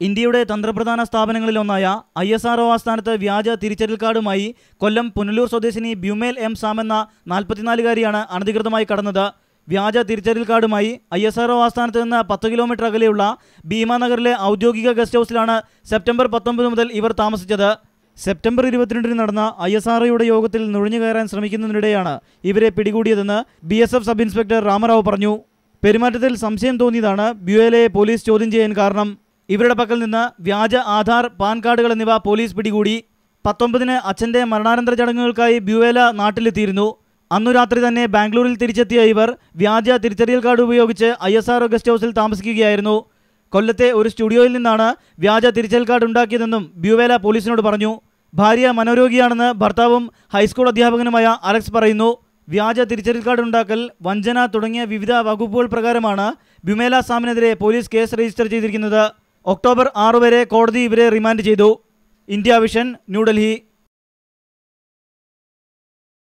ഇന്ത്യയുടെ തന്ത്രപ്രധാന സ്ഥാപനങ്ങളിലൊന്നായ ഐ എസ് ആർ ആസ്ഥാനത്ത് വ്യാജ തിരിച്ചറിയൽ കാർഡുമായി കൊല്ലം പുനലൂർ സ്വദേശിനി ബ്യുമേൽ എം സാം എന്ന നാൽപ്പത്തിനാലുകാരിയാണ് അനധികൃതമായി കടന്നത്. വ്യാജ തിരിച്ചറിയൽ കാർഡുമായി ഐ എസ് ആർ ആസ്ഥാനത്ത് നിന്ന് പത്ത് കിലോമീറ്റർ അകലെയുള്ള ഭീമാനഗറിലെ ഔദ്യോഗിക ഗസ്റ്റ് ഹൗസിലാണ് സെപ്റ്റംബർ പത്തൊമ്പത് മുതൽ ഇവർ താമസിച്ചത്. സെപ്റ്റംബർ ഇരുപത്തിരണ്ടിന് നടന്ന ഐ എസ് ആർ യോഗത്തിൽ നുഴഞ്ഞു കയറാൻ ശ്രമിക്കുന്നതിനിടെയാണ് ഇവരെ പിടികൂടിയതെന്ന് B S F sub inspector Ramarao പറഞ്ഞു. പെരുമാറ്റത്തിൽ സംശയം തോന്നിയതാണ് ബ്യുവേലയെ പോലീസ് ചോദ്യം ചെയ്യാൻ കാരണം. ഇവരുടെ പക്കൽ നിന്ന് വ്യാജ ആധാർ പാൻ കാർഡുകൾ എന്നിവ പോലീസ് പിടികൂടി. പത്തൊമ്പതിന് അച്ഛന്റെ മരണാനന്തര ചടങ്ങുകൾക്കായി ബ്യുവേല നാട്ടിലെത്തിയിരുന്നു. അന്നു രാത്രി തന്നെ ബാംഗ്ലൂരിൽ തിരിച്ചെത്തിയ ഇവർ വ്യാജ തിരിച്ചറിയൽ കാർഡ് ഉപയോഗിച്ച് ഐ എസ് ആർ ഗസ്റ്റ് ഹൗസിൽ താമസിക്കുകയായിരുന്നു. കൊല്ലത്തെ ഒരു സ്റ്റുഡിയോയിൽ നിന്നാണ് വ്യാജ തിരിച്ചറിയൽ കാർഡ് ഉണ്ടാക്കിയതെന്നും ബ്യുവേല പോലീസിനോട് പറഞ്ഞു. ഭാര്യ മനോരോഗിയാണെന്ന് ഭർത്താവും ഹൈസ്കൂൾ അധ്യാപകനുമായ അലക്സ് പറയുന്നു. വ്യാജ തിരിച്ചറിയൽ കാർഡ് ഉണ്ടാക്കൽ വഞ്ചന തുടങ്ങിയ വിവിധ വകുപ്പുകൾ പ്രകാരമാണ് ബ്യുമേല സാമിനെതിരെ പോലീസ് കേസ് രജിസ്റ്റർ ചെയ്തിരിക്കുന്നത്. ഒക്ടോബർ ആറ് വരെ കോടതി ഇവരെ റിമാൻഡ് ചെയ്തു. India vision New Delhi